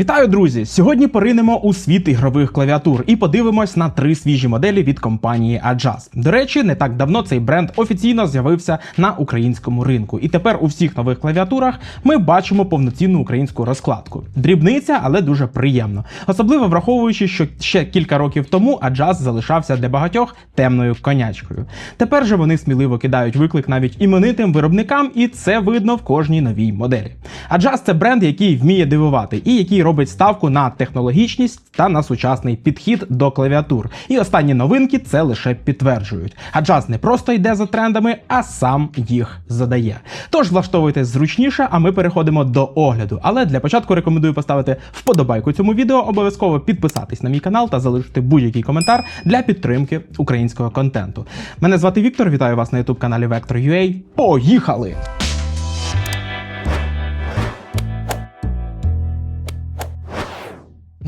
Вітаю, друзі! Сьогодні поринемо у світ ігрових клавіатур і подивимось на три свіжі моделі від компанії Adjust. До речі, не так давно цей бренд офіційно з'явився на українському ринку, і тепер у всіх нових клавіатурах ми бачимо повноцінну українську розкладку. Дрібниця, але дуже приємно. Особливо враховуючи, що ще кілька років тому Adjust залишався для багатьох темною конячкою. Тепер же вони сміливо кидають виклик навіть іменитим виробникам, і це видно в кожній новій моделі. Adjust – це бренд, який вміє дивувати і який робить ставку на технологічність та на сучасний підхід до клавіатур. І останні новинки це лише підтверджують. Adjust не просто йде за трендами, а сам їх задає. Тож влаштовуйтесь зручніше, а ми переходимо до огляду. Але для початку рекомендую поставити вподобайку цьому відео, обов'язково підписатись на мій канал та залишити будь-який коментар для підтримки українського контенту. Мене звати Віктор, вітаю вас на youtube каналі Vector.ua. Поїхали!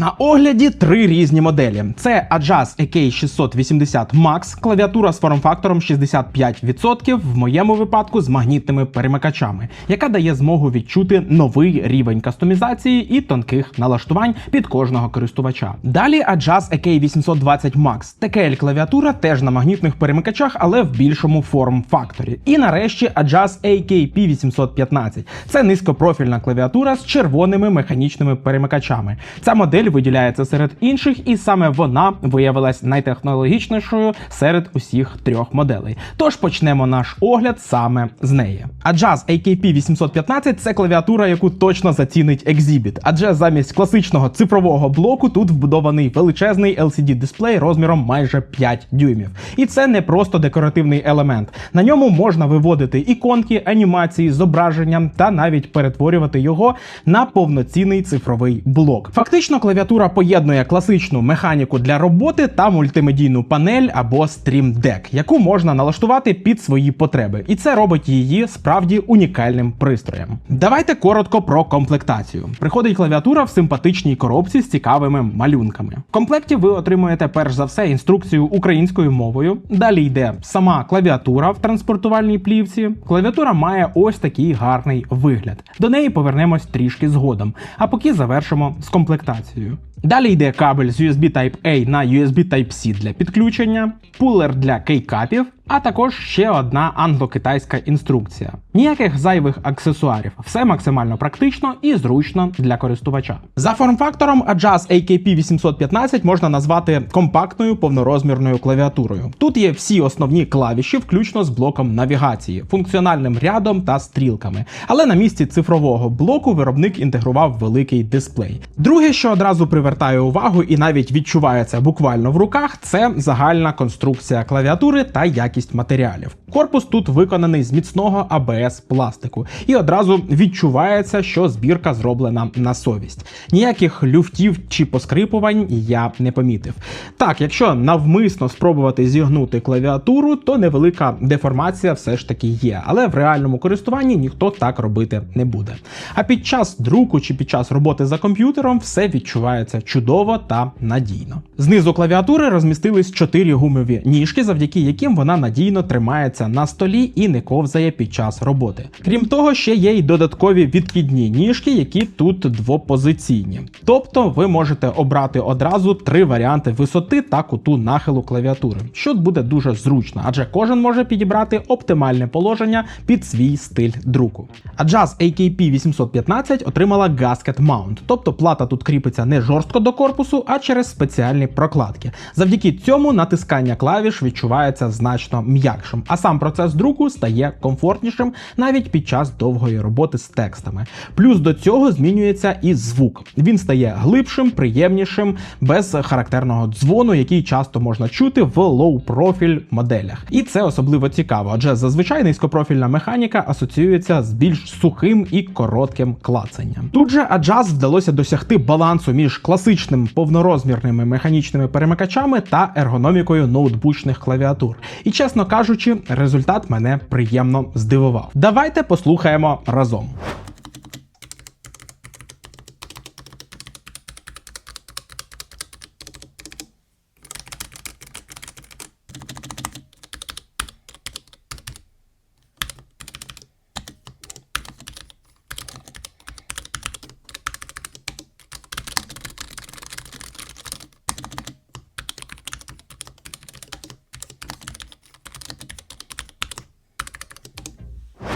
На огляді три різні моделі: це Adjust AK680 Max, клавіатура з форм-фактором 65%, в моєму випадку з магнітними перемикачами, яка дає змогу відчути новий рівень кастомізації і тонких налаштувань під кожного користувача. Далі Adjust AK820 Max. TKL клавіатура теж на магнітних перемикачах, але в більшому форм-факторі. І нарешті Adjust AKP815. Це низькопрофільна клавіатура з червоними механічними перемикачами. Ця модель виділяється серед інших, і саме вона виявилась найтехнологічнішою серед усіх трьох моделей. Тож почнемо наш огляд саме з неї. Adjust AKP 815 це клавіатура, яку точно зацінить Exhibit, адже замість класичного цифрового блоку тут вбудований величезний LCD дисплей розміром майже 5 дюймів. І це не просто декоративний елемент. На ньому можна виводити іконки, анімації, зображення та навіть перетворювати його на повноцінний цифровий блок. Фактично, клавіатура поєднує класичну механіку для роботи та мультимедійну панель або Deck, яку можна налаштувати під свої потреби, і це робить її справді унікальним пристроєм. Давайте коротко про комплектацію. Приходить клавіатура в симпатичній коробці з цікавими малюнками. В комплекті ви отримуєте перш за все інструкцію українською мовою. Далі йде сама клавіатура в транспортувальній плівці. Клавіатура має ось такий гарний вигляд. До неї повернемось трішки згодом, а поки завершимо з комплектацією. you. Далі йде кабель з USB Type-A на USB Type-C для підключення, пулер для кейкапів, а також ще одна англо-китайська інструкція. Ніяких зайвих аксесуарів, все максимально практично і зручно для користувача. За форм-фактором Adjust AKP 815 можна назвати компактною повнорозмірною клавіатурою. Тут є всі основні клавіші, включно з блоком навігації, функціональним рядом та стрілками. Але на місці цифрового блоку виробник інтегрував великий дисплей. Друге, що одразу привертає увагу і навіть відчувається буквально в руках, це загальна конструкція клавіатури та якість матеріалів. Корпус тут виконаний з міцного АБС пластику, і одразу відчувається, що збірка зроблена на совість. Ніяких люфтів чи поскрипувань я не помітив. Так, якщо навмисно спробувати зігнути клавіатуру, то невелика деформація все ж таки є, але в реальному користуванні ніхто так робити не буде. А під час друку чи під час роботи за комп'ютером все відчувається чудово та надійно. Знизу клавіатури розмістились чотири гумові ніжки, завдяки яким вона надійно тримається на столі і не ковзає під час роботи. Крім того, ще є й додаткові відкидні ніжки, які тут двопозиційні. Тобто ви можете обрати одразу три варіанти висоти та куту нахилу клавіатури, що буде дуже зручно, адже кожен може підібрати оптимальне положення під свій стиль друку. Adjust AKP 815 отримала Gasket Mount, тобто плата тут кріпиться не жорстко до корпусу, а через спеціальні прокладки. Завдяки цьому натискання клавіш відчувається значно м'якшим, а сам процес друку стає комфортнішим навіть під час довгої роботи з текстами. Плюс до цього змінюється і звук. Він стає глибшим, приємнішим, без характерного дзвону, який часто можна чути в лоу-профіль моделях. І це особливо цікаво, адже зазвичай низькопрофільна механіка асоціюється з більш сухим і коротким клацанням. Тут же Adjust вдалося досягти балансу між класичним повнорозмірними механічними перемикачами та ергономікою ноутбучних клавіатур. І чесно кажучи, результат мене приємно здивував. Давайте послухаємо разом.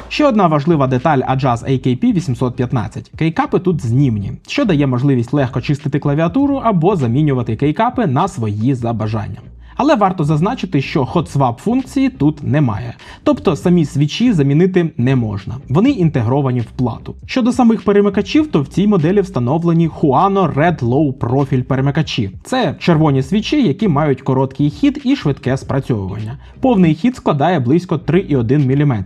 Ще одна важлива деталь Ajaz AKP 815. Кейкапи тут знімні, що дає можливість легко чистити клавіатуру або замінювати кейкапи на свої за бажанням. Але варто зазначити, що hot-swap функції тут немає. Тобто самі свічі замінити не можна. Вони інтегровані в плату. Щодо самих перемикачів, то в цій моделі встановлені Huano Red Low Profile перемикачі. Це червоні свічі, які мають короткий хід і швидке спрацьовування. Повний хід складає близько 3,1 мм,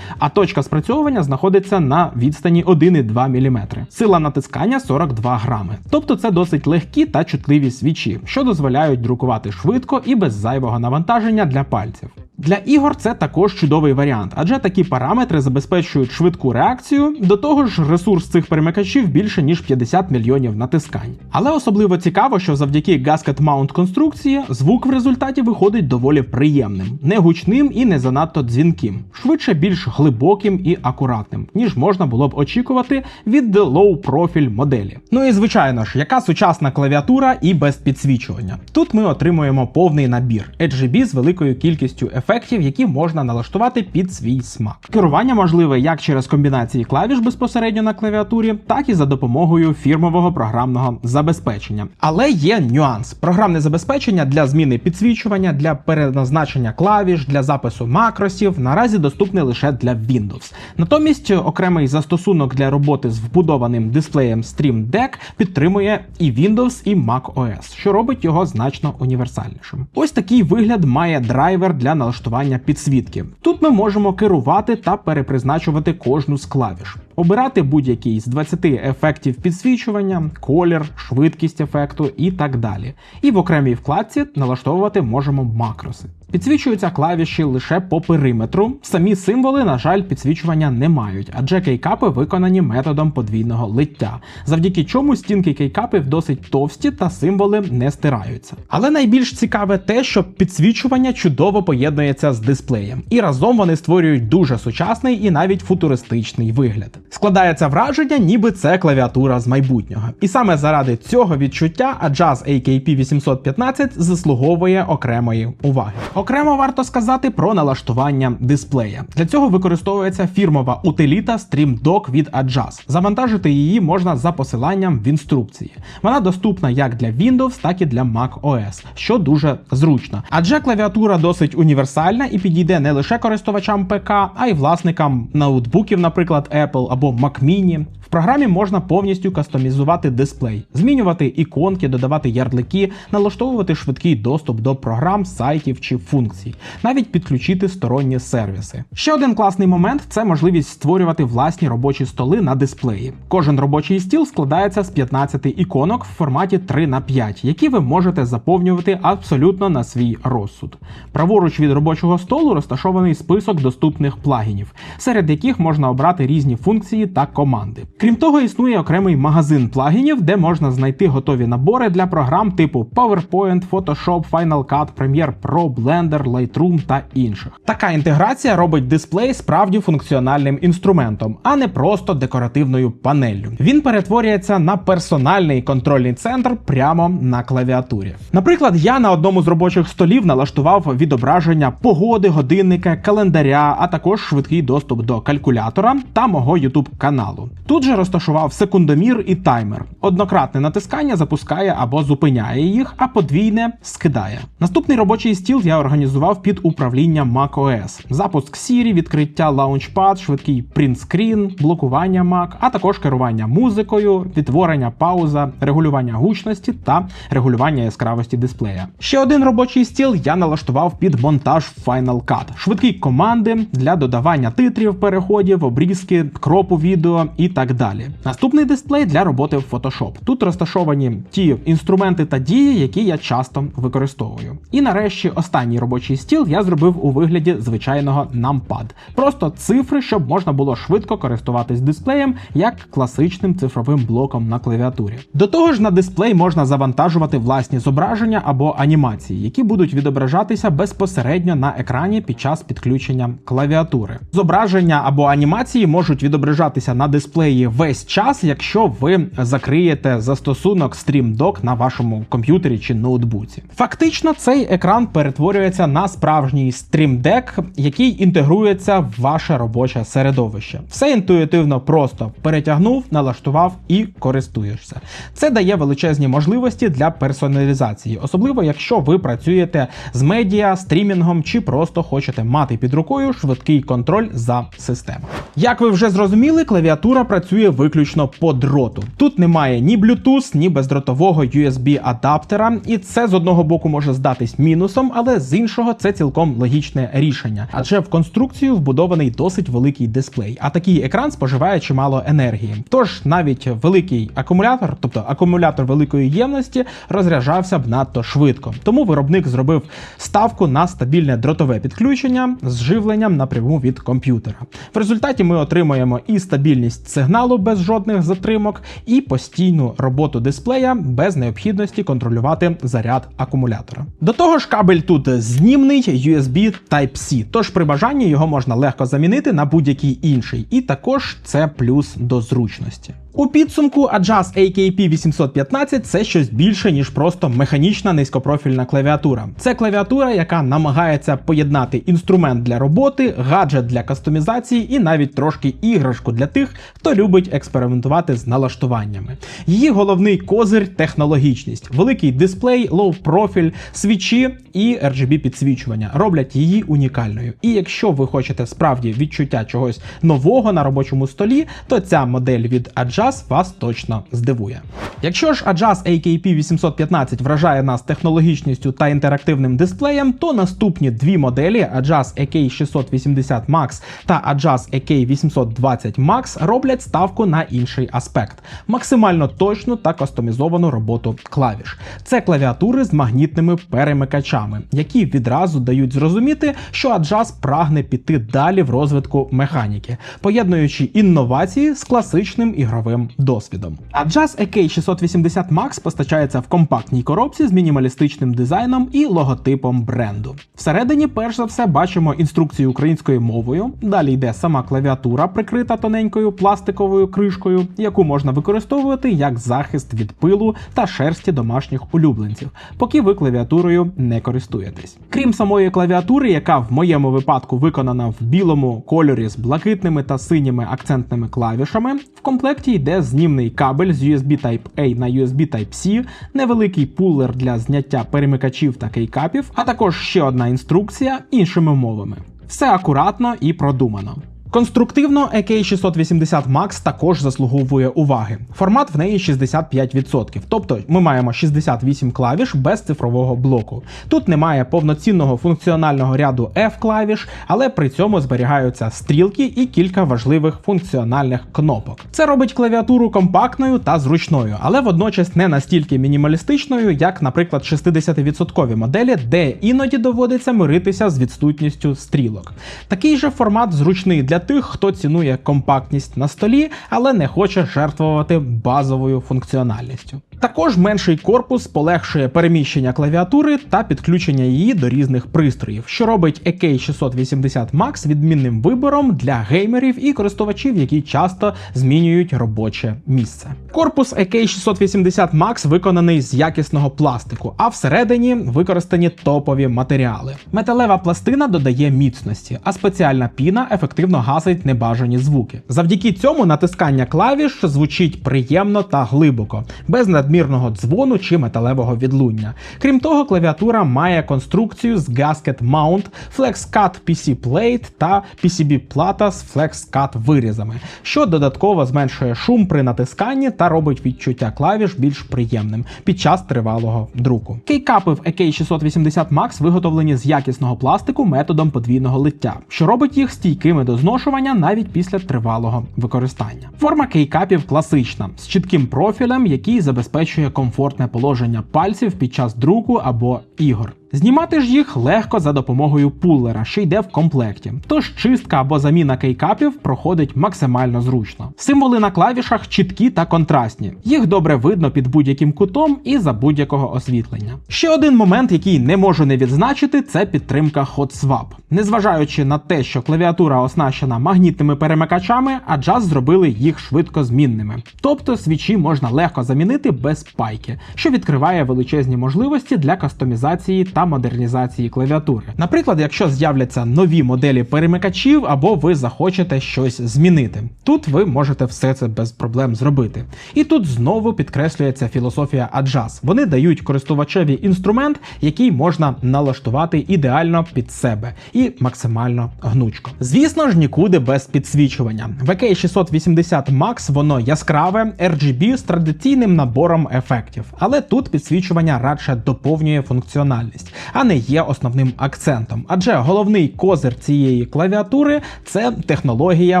а точка спрацьовування знаходиться на відстані 1,2 мм. Сила натискання 42 грами. Тобто це досить легкі та чутливі свічі, що дозволяють друкувати швидко і без зайвого навантаження для пальців. Для ігор це також чудовий варіант, адже такі параметри забезпечують швидку реакцію. До того ж, ресурс цих перемикачів більше ніж 50 мільйонів натискань. Але особливо цікаво, що завдяки Gasket Mount конструкції звук в результаті виходить доволі приємним, не гучним і не занадто дзвінким, швидше більш глибоким і акуратним, ніж можна було б очікувати від low profile моделі. Ну і звичайно ж, яка сучасна клавіатура і без підсвічування. Тут ми отримуємо повний набір RGB з великою кількістю ефектів ефектів, які можна налаштувати під свій смак. Керування можливе як через комбінації клавіш безпосередньо на клавіатурі, так і за допомогою фірмового програмного забезпечення. Але є нюанс: програмне забезпечення для зміни підсвічування, для переназначення клавіш, для запису макросів наразі доступне лише для Windows. Натомість окремий застосунок для роботи з вбудованим дисплеєм Stream Deck підтримує і Windows, і Mac OS, що робить його значно універсальнішим. Ось такий вигляд має драйвер для налаштування налаштування підсвітки. Тут ми можемо керувати та перепризначувати кожну з клавіш, обирати будь-який з 20 ефектів підсвічування, колір, швидкість ефекту і так далі. І в окремій вкладці налаштовувати можемо макроси. Підсвічуються клавіші лише по периметру. Самі символи, на жаль, підсвічування не мають, адже кейкапи виконані методом подвійного лиття, завдяки чому стінки кейкапів досить товсті та символи не стираються. Але найбільш цікаве те, що підсвічування чудово поєднується з дисплеєм, і разом вони створюють дуже сучасний і навіть футуристичний вигляд. Складається враження, ніби це клавіатура з майбутнього. І саме заради цього відчуття Adjust AKP 815 заслуговує окремої уваги. Окремо варто сказати про налаштування дисплея. Для цього використовується фірмова утиліта StreamDock від Adjust. Завантажити її можна за посиланням в інструкції. Вона доступна як для Windows, так і для Mac OS, що дуже зручно. Адже клавіатура досить універсальна і підійде не лише користувачам ПК, а й власникам ноутбуків, наприклад, Apple або Mac Mini. Програмі можна повністю кастомізувати дисплей, змінювати іконки, додавати ярлики, налаштовувати швидкий доступ до програм, сайтів чи функцій, навіть підключити сторонні сервіси. Ще один класний момент це можливість створювати власні робочі столи на дисплеї. Кожен робочий стіл складається з 15 іконок в форматі 3 на 5, які ви можете заповнювати абсолютно на свій розсуд. Праворуч від робочого столу розташований список доступних плагінів, серед яких можна обрати різні функції та команди. Крім того, існує окремий магазин плагінів, де можна знайти готові набори для програм типу PowerPoint, Photoshop, Final Cut, Premiere Pro, Blender, Lightroom та інших. Така інтеграція робить дисплей справді функціональним інструментом, а не просто декоративною панеллю. Він перетворюється на персональний контрольний центр прямо на клавіатурі. Наприклад, я на одному з робочих столів налаштував відображення погоди, годинника, календаря, а також швидкий доступ до калькулятора та мого YouTube каналу. Тут же розташував секундомір і таймер. Однократне натискання запускає або зупиняє їх, а подвійне скидає. Наступний робочий стіл я організував під управління macOS. Запуск Siri, відкриття Launchpad, швидкий принтскрін, блокування Mac, а також керування музикою, відтворення пауза, регулювання гучності та регулювання яскравості дисплея. Ще один робочий стіл я налаштував під монтаж Final Cut, швидкі команди для додавання титрів, переходів, обрізки, кропу відео і так далі. Наступний дисплей для роботи в Photoshop. Тут розташовані ті інструменти та дії, які я часто використовую. І нарешті останній робочий стіл я зробив у вигляді звичайного numpad. Просто цифри, щоб можна було швидко користуватись дисплеєм як класичним цифровим блоком на клавіатурі. До того ж, на дисплей можна завантажувати власні зображення або анімації, які будуть відображатися безпосередньо на екрані під час підключення клавіатури. Зображення або анімації можуть відображатися на дисплеї весь час, якщо ви закриєте застосунок Stream Dock на вашому комп'ютері чи ноутбуці. Фактично, цей екран перетворюється на справжній Stream Deck, який інтегрується в ваше робоче середовище. Все інтуїтивно просто перетягнув, налаштував і користуєшся. Це дає величезні можливості для персоналізації, особливо якщо ви працюєте з медіа, стрімінгом чи просто хочете мати під рукою швидкий контроль за системою. Як ви вже зрозуміли, клавіатура працює виключно по дроту. Тут немає ні Bluetooth, ні бездротового USB адаптера, і це з одного боку може здатись мінусом, але з іншого це цілком логічне рішення, адже в конструкцію вбудований досить великий дисплей, а такий екран споживає чимало енергії. Тож навіть великий акумулятор, тобто акумулятор великої ємності, розряджався б надто швидко. Тому виробник зробив ставку на стабільне дротове підключення з живленням напряму від комп'ютера. В результаті ми отримуємо і стабільність сигналу без жодних затримок, і постійну роботу дисплея без необхідності контролювати заряд акумулятора. До того ж, кабель тут знімний USB Type-C, тож при бажанні його можна легко замінити на будь-який інший, і також це плюс до зручності. У підсумку Adjust AKP 815 це щось більше, ніж просто механічна низькопрофільна клавіатура. Це клавіатура, яка намагається поєднати інструмент для роботи, гаджет для кастомізації і навіть трошки іграшку для тих, хто любить експериментувати з налаштуваннями. Її головний козир технологічність, великий дисплей, лоу профіль, свічі і RGB підсвічування роблять її унікальною. І якщо ви хочете справді відчуття чогось нового на робочому столі, то ця модель від Adjust вас точно здивує. Якщо ж Adjust AKP 815 вражає нас технологічністю та інтерактивним дисплеєм, то наступні дві моделі Adjust AK680 Max та Adjust AK820 Max роблять ставку на інший аспект максимально точну та кастомізовану роботу клавіш. Це клавіатури з магнітними перемикачами, які відразу дають зрозуміти, що Adjust прагне піти далі в розвитку механіки, поєднуючи інновації з класичним ігровим досвідом. Adjust AK680 Max постачається в компактній коробці з мінімалістичним дизайном і логотипом бренду. Всередині, перш за все, бачимо інструкцію українською мовою. Далі йде сама клавіатура, прикрита тоненькою пластиковою кришкою, яку можна використовувати як захист від пилу та шерсті домашніх улюбленців, поки ви клавіатурою не користуєтесь. Крім самої клавіатури, яка в моєму випадку виконана в білому кольорі з блакитними та синіми акцентними клавішами, в комплекті йде знімний кабель з USB Type-A на USB Type-C, невеликий пулер для зняття перемикачів та кейкапів, а також ще одна інструкція іншими мовами. Все акуратно і продумано. Конструктивно AK680 Max також заслуговує уваги. Формат в неї 65%, тобто ми маємо 68 клавіш без цифрового блоку. Тут немає повноцінного функціонального ряду F-клавіш, але при цьому зберігаються стрілки і кілька важливих функціональних кнопок. Це робить клавіатуру компактною та зручною, але водночас не настільки мінімалістичною, як, наприклад, 60% моделі, де іноді доводиться миритися з відсутністю стрілок. Такий же формат зручний для тих, хто цінує компактність на столі, але не хоче жертвувати базовою функціональністю. Також менший корпус полегшує переміщення клавіатури та підключення її до різних пристроїв, що робить AK680 Max відмінним вибором для геймерів і користувачів, які часто змінюють робоче місце. Корпус AK680 Max виконаний з якісного пластику, а всередині використані топові матеріали. Металева пластина додає міцності, а спеціальна піна ефективно гасить небажані звуки. Завдяки цьому натискання клавіш звучить приємно та глибоко, без надмірного дзвону чи металевого відлуння. Крім того, клавіатура має конструкцію з Gasket Mount, FlexCut PC Plate та PCB плата з FlexCut вирізами, що додатково зменшує шум при натисканні та робить відчуття клавіш більш приємним під час тривалого друку. Кейкапи в AK680 Max виготовлені з якісного пластику методом подвійного лиття, що робить їх стійкими до зношування навіть після тривалого використання. Форма кейкапів класична з чітким профілем, який забезпечує комфортне положення пальців під час друку або ігор. Знімати ж їх легко за допомогою пулера, що йде в комплекті. Тож чистка або заміна кейкапів проходить максимально зручно. Символи на клавішах чіткі та контрастні. Їх добре видно під будь-яким кутом і за будь-якого освітлення. Ще один момент, який не можу не відзначити, це підтримка Hot Swap. Незважаючи на те, що клавіатура оснащена магнітними перемикачами, Adjust зробили їх швидко змінними. Тобто свічі можна легко замінити без пайки, що відкриває величезні можливості для кастомізації та модернізації клавіатури. Наприклад, якщо з'являться нові моделі перемикачів або ви захочете щось змінити. Тут ви можете все це без проблем зробити. І тут знову підкреслюється філософія Adjust. Вони дають користувачеві інструмент, який можна налаштувати ідеально під себе і максимально гнучко. Звісно ж, нікуди без підсвічування. VK 680 Max воно яскраве, RGB з традиційним набором ефектів, але тут підсвічування радше доповнює функціональність, а не є основним акцентом. Адже головний козир цієї клавіатури це технологія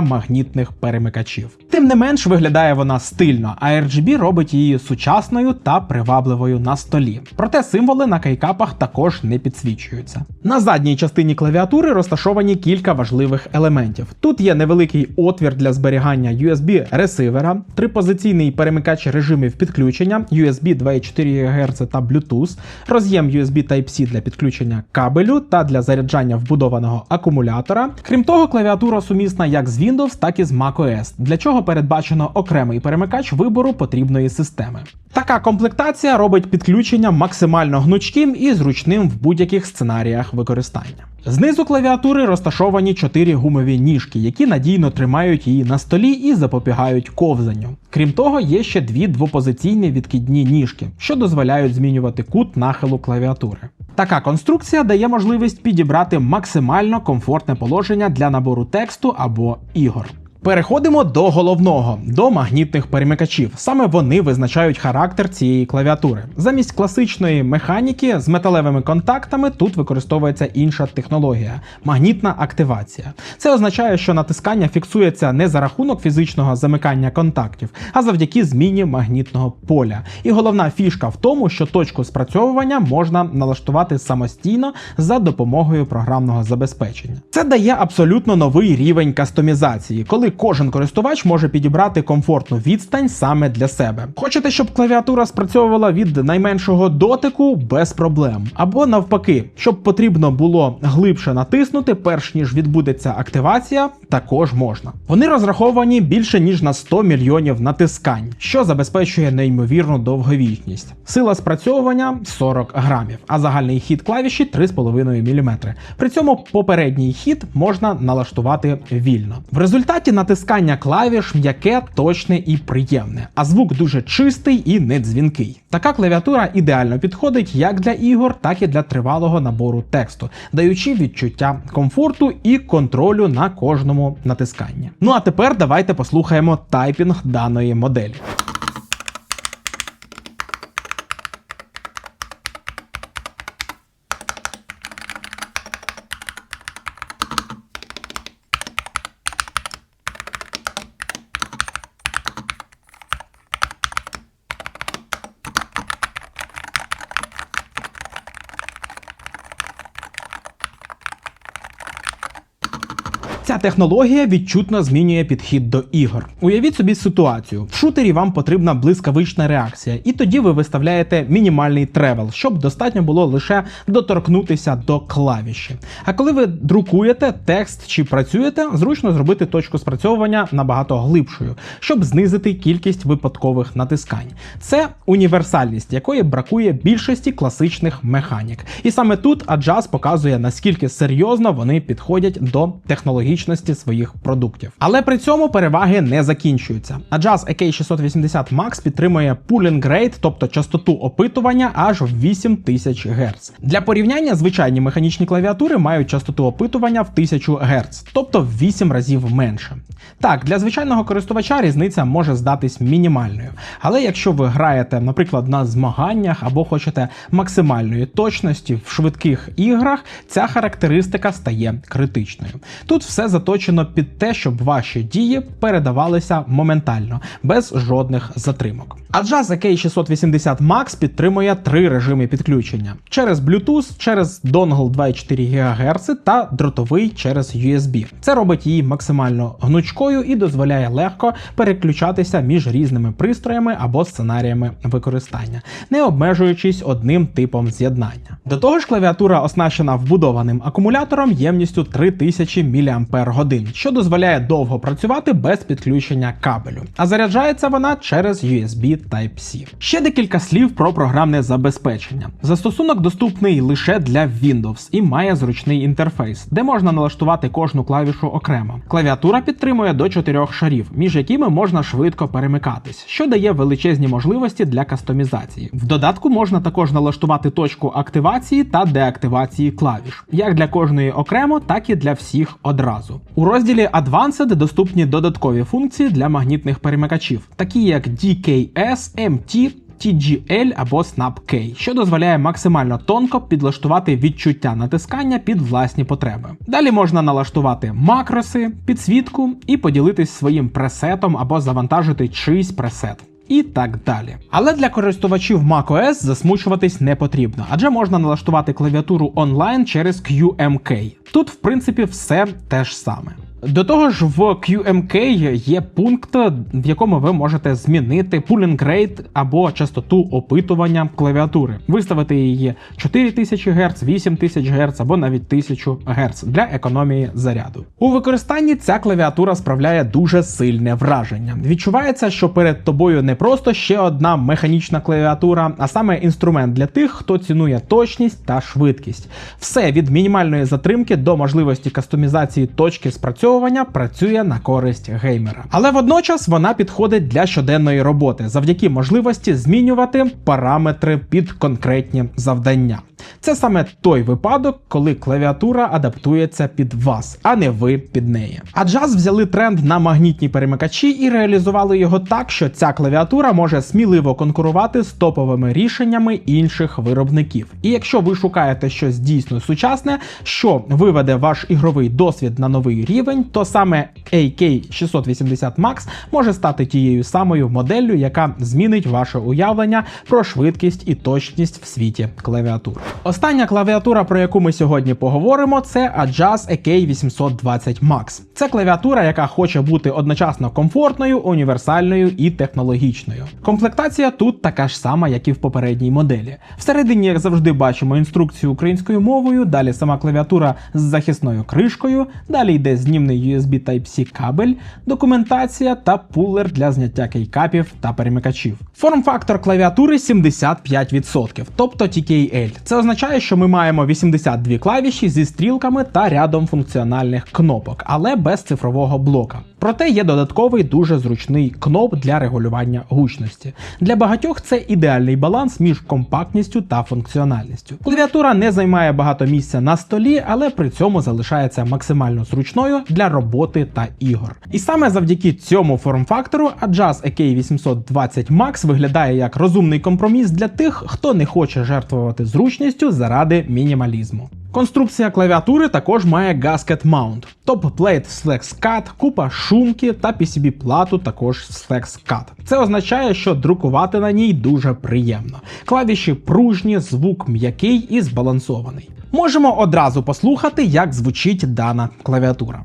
магнітних перемикачів. Тим не менш виглядає вона стильно, а RGB робить її сучасною та привабливою на столі. Проте символи на кейкапах також не підсвічуються. На задній частині клавіатури розташовані кілька важливих елементів. Тут є невеликий отвір для зберігання USB ресивера, трипозиційний перемикач режимів підключення, USB 2,4 ГГц та Bluetooth, роз'єм USB Type-C для підключення кабелю та для заряджання вбудованого акумулятора. Крім того, клавіатура сумісна як з Windows, так і з macOS, для чого передбачено окремий перемикач вибору потрібної системи. Така комплектація робить підключення максимально гнучким і зручним в будь-яких сценаріях використання. Знизу клавіатури розташовані чотири гумові ніжки, які надійно тримають її на столі і запобігають ковзанню. Крім того, є ще дві двопозиційні відкидні ніжки, що дозволяють змінювати кут нахилу клавіатури. Така конструкція дає можливість підібрати максимально комфортне положення для набору тексту або ігор. Переходимо до головного до магнітних перемикачів. Саме вони визначають характер цієї клавіатури. Замість класичної механіки з металевими контактами тут використовується інша технологія магнітна активація. Це означає, що натискання фіксується не за рахунок фізичного замикання контактів, а завдяки зміні магнітного поля. І головна фішка в тому, що точку спрацьовування можна налаштувати самостійно за допомогою програмного забезпечення. Це дає абсолютно новий рівень кастомізації, коли кожен користувач може підібрати комфортну відстань саме для себе. Хочете, щоб клавіатура спрацьовувала від найменшого дотику без проблем, або навпаки, щоб потрібно було глибше натиснути, перш ніж відбудеться активація, також можна. Вони розраховані більше ніж на 100 мільйонів натискань, що забезпечує неймовірну довговічність. Сила спрацьовування 40 грамів, а загальний хід клавіші 3,5 мм. При цьому попередній хід можна налаштувати вільно. В результаті натискання клавіш м'яке, точне і приємне, а звук дуже чистий і недзвінкий. Така клавіатура ідеально підходить як для ігор, так і для тривалого набору тексту, даючи відчуття комфорту і контролю на кожному натисканні. Ну а тепер давайте послухаємо тайпінг даної моделі. Технологія відчутно змінює підхід до ігор. Уявіть собі ситуацію: в шутері вам потрібна блискавична реакція, і тоді ви виставляєте мінімальний тревел, щоб достатньо було лише доторкнутися до клавіші. А коли ви друкуєте текст чи працюєте, зручно зробити точку спрацьовування набагато глибшою, щоб знизити кількість випадкових натискань. Це універсальність, якої бракує більшості класичних механік. І саме тут Adjust показує наскільки серйозно вони підходять до технологічності своїх продуктів. Але при цьому переваги не закінчуються. Adjust AK680 Max підтримує pooling rate, тобто частоту опитування аж в 8000 Гц. Для порівняння звичайні механічні клавіатури мають частоту опитування в 1000 Гц, тобто в 8 разів менше. Так, для звичайного користувача різниця може здатись мінімальною. Але якщо ви граєте, наприклад, на змаганнях або хочете максимальної точності в швидких іграх, ця характеристика стає критичною. Тут все заточено під те, щоб ваші дії передавалися моментально, без жодних затримок. А Jazz AK680 Max підтримує три режими підключення: через Bluetooth, через Dongle 2,4 ГГц та дротовий через USB. Це робить її максимально гнучкою і дозволяє легко переключатися між різними пристроями або сценаріями використання, не обмежуючись одним типом з'єднання. До того ж, клавіатура оснащена вбудованим акумулятором ємністю 3000 мАч, що дозволяє довго працювати без підключення кабелю. А заряджається вона через USB Type-C. Ще декілька слів про програмне забезпечення. Застосунок доступний лише для Windows і має зручний інтерфейс, де можна налаштувати кожну клавішу окремо. Клавіатура підтримує до чотирьох шарів, між якими можна швидко перемикатись, що дає величезні можливості для кастомізації. В додатку можна також налаштувати точку активації та деактивації клавіш, як для кожної окремо, так і для всіх одразу. У розділі Advanced доступні додаткові функції для магнітних перемикачів, такі як DKS, MT, TGL або SnapK, що дозволяє максимально тонко підлаштувати відчуття натискання під власні потреби. Далі можна налаштувати макроси, підсвітку і поділитись своїм пресетом або завантажити чийсь пресет. І так далі. Але для користувачів macOS засмучуватись не потрібно, адже можна налаштувати клавіатуру онлайн через QMK. Тут, в принципі, все те ж саме. До того ж, в QMK є пункт, в якому ви можете змінити pooling rate або частоту опитування клавіатури, виставити її 4000 Гц, 8000 Гц або навіть 1000 Гц для економії заряду. У використанні ця клавіатура справляє дуже сильне враження. Відчувається, що перед тобою не просто ще одна механічна клавіатура, а саме інструмент для тих, хто цінує точність та швидкість. Все від мінімальної затримки до можливості кастомізації точки спрацьовування працює на користь геймера. Але водночас вона підходить для щоденної роботи завдяки можливості змінювати параметри під конкретні завдання. Це саме той випадок, коли клавіатура адаптується під вас, а не ви під неї. А Jazz взяли тренд на магнітні перемикачі і реалізували його так, що ця клавіатура може сміливо конкурувати з топовими рішеннями інших виробників. І якщо ви шукаєте щось дійсно сучасне, що виведе ваш ігровий досвід на новий рівень, то саме AK680 Max може стати тією самою моделлю, яка змінить ваше уявлення про швидкість і точність в світі клавіатур. Остання клавіатура, про яку ми сьогодні поговоримо, це Adjust AK820 Max. Це клавіатура, яка хоче бути одночасно комфортною, універсальною і технологічною. Комплектація тут така ж сама, як і в попередній моделі. Всередині, як завжди, бачимо інструкцію українською мовою, далі сама клавіатура з захисною кришкою, далі йде знімний USB Type-C кабель, документація та пулер для зняття кейкапів та перемикачів. Форм-фактор клавіатури 75%, тобто TKL. Це означає, що ми маємо 82 клавіші зі стрілками та рядом функціональних кнопок, але без цифрового блока. Проте є додатковий дуже зручний кноп для регулювання гучності. Для багатьох це ідеальний баланс між компактністю та функціональністю. Клавіатура не займає багато місця на столі, але при цьому залишається максимально зручною для роботи та ігор. І саме завдяки цьому форм-фактору Adjust AK820 Max виглядає як розумний компроміс для тих, хто не хоче жертвувати зручністю заради мінімалізму. Конструкція клавіатури також має Gasket Mount, топ-плейт Flex Cut, купа шумки та PCB-плату також Flex Cut. Це означає, що друкувати на ній дуже приємно. Клавіші пружні, звук м'який і збалансований. Можемо одразу послухати, як звучить дана клавіатура.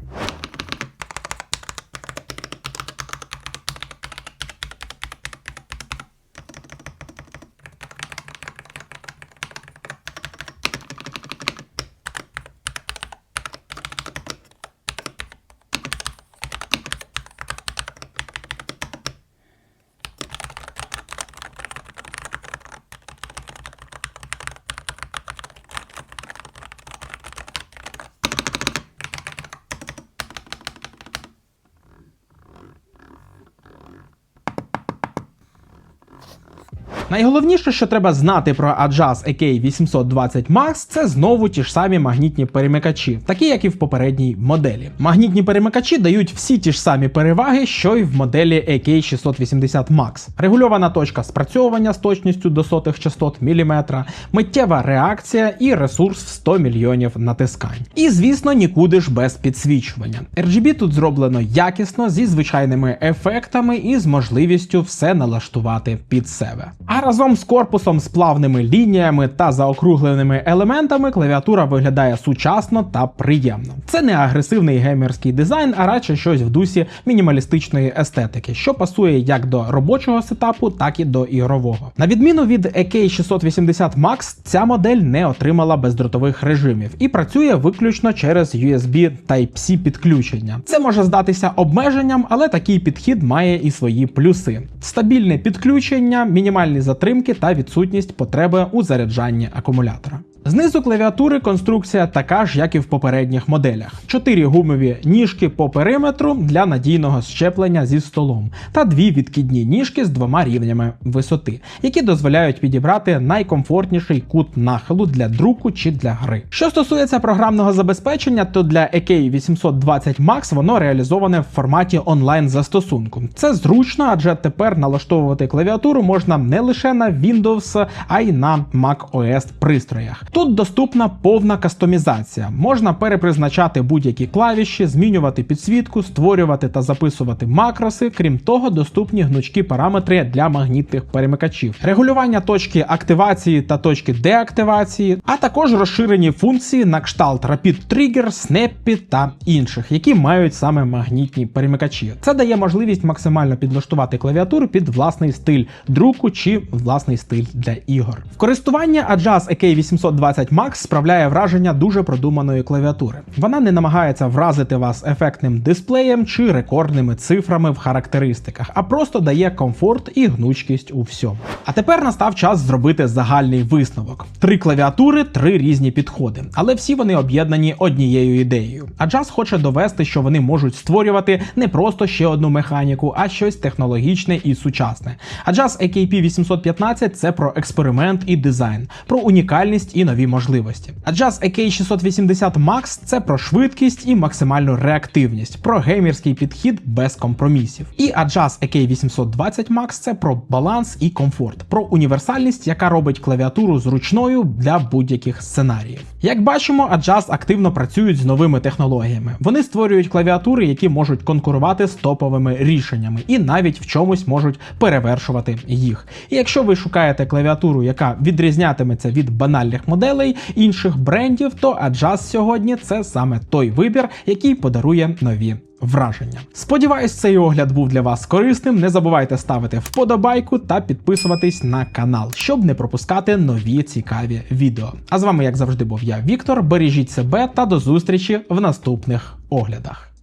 Найголовніше, що треба знати про Adjust AK820 Max, це знову ті ж самі магнітні перемикачі, такі як і в попередній моделі. Магнітні перемикачі дають всі ті ж самі переваги, що й в моделі AK680 Max. Регульована точка спрацьовування з точністю до сотих частот міліметра, миттєва реакція і ресурс в 100 мільйонів натискань. І звісно, нікуди ж без підсвічування. RGB тут зроблено якісно зі звичайними ефектами і з можливістю все налаштувати під себе. Разом з корпусом з плавними лініями та заокругленими елементами клавіатура виглядає сучасно та приємно. Це не агресивний геймерський дизайн, а радше щось в дусі мінімалістичної естетики, що пасує як до робочого сетапу, так і до ігрового. На відміну від AK680 Max, ця модель не отримала бездротових режимів і працює виключно через USB Type-C підключення. Це може здатися обмеженням, але такий підхід має і свої плюси: стабільне підключення, мінімальні затримки та відсутність потреби у заряджанні акумулятора. Знизу клавіатури конструкція така ж, як і в попередніх моделях: чотири гумові ніжки по периметру для надійного щеплення зі столом, та дві відкидні ніжки з двома рівнями висоти, які дозволяють підібрати найкомфортніший кут нахилу для друку чи для гри. Що стосується програмного забезпечення, то для AK820 Max воно реалізоване в форматі онлайн застосунку. Це зручно, адже тепер налаштовувати клавіатуру можна не лише на Windows, а й на Mac OS пристроях. Тут доступна повна кастомізація. Можна перепризначати будь-які клавіші, змінювати підсвітку, створювати та записувати макроси. Крім того, доступні гнучкі параметри для магнітних перемикачів, регулювання точки активації та точки деактивації, а також розширені функції на кшталт Rapid Trigger, Snappy та інших, які мають саме магнітні перемикачі. Це дає можливість максимально підлаштувати клавіатуру під власний стиль друку чи власний стиль для ігор. В користуванні Adjust AK820 Max справляє враження дуже продуманої клавіатури. Вона не намагається вразити вас ефектним дисплеєм чи рекордними цифрами в характеристиках, а просто дає комфорт і гнучкість у всьому. А тепер настав час зробити загальний висновок: три клавіатури, три різні підходи, але всі вони об'єднані однією ідеєю. Adjust хоче довести, що вони можуть створювати не просто ще одну механіку, а щось технологічне і сучасне. Adjust AKP 815 це про експеримент і дизайн, про унікальність і нові можливості. Adjust AK680 Max це про швидкість і максимальну реактивність, про геймерський підхід без компромісів. І Adjust AK820 Max це про баланс і комфорт, про універсальність, яка робить клавіатуру зручною для будь-яких сценаріїв. Як бачимо, Adjust активно працюють з новими технологіями. Вони створюють клавіатури, які можуть конкурувати з топовими рішеннями, і навіть в чомусь можуть перевершувати їх. І якщо ви шукаєте клавіатуру, яка відрізнятиметься від банальних моделей інших брендів, то Adjust сьогодні це саме той вибір, який подарує нові. Враження. Сподіваюсь, цей огляд був для вас корисним. Не забувайте ставити вподобайку та підписуватись на канал, щоб не пропускати нові цікаві відео. А з вами, як завжди, був я, Віктор. Бережіть себе та до зустрічі в наступних оглядах.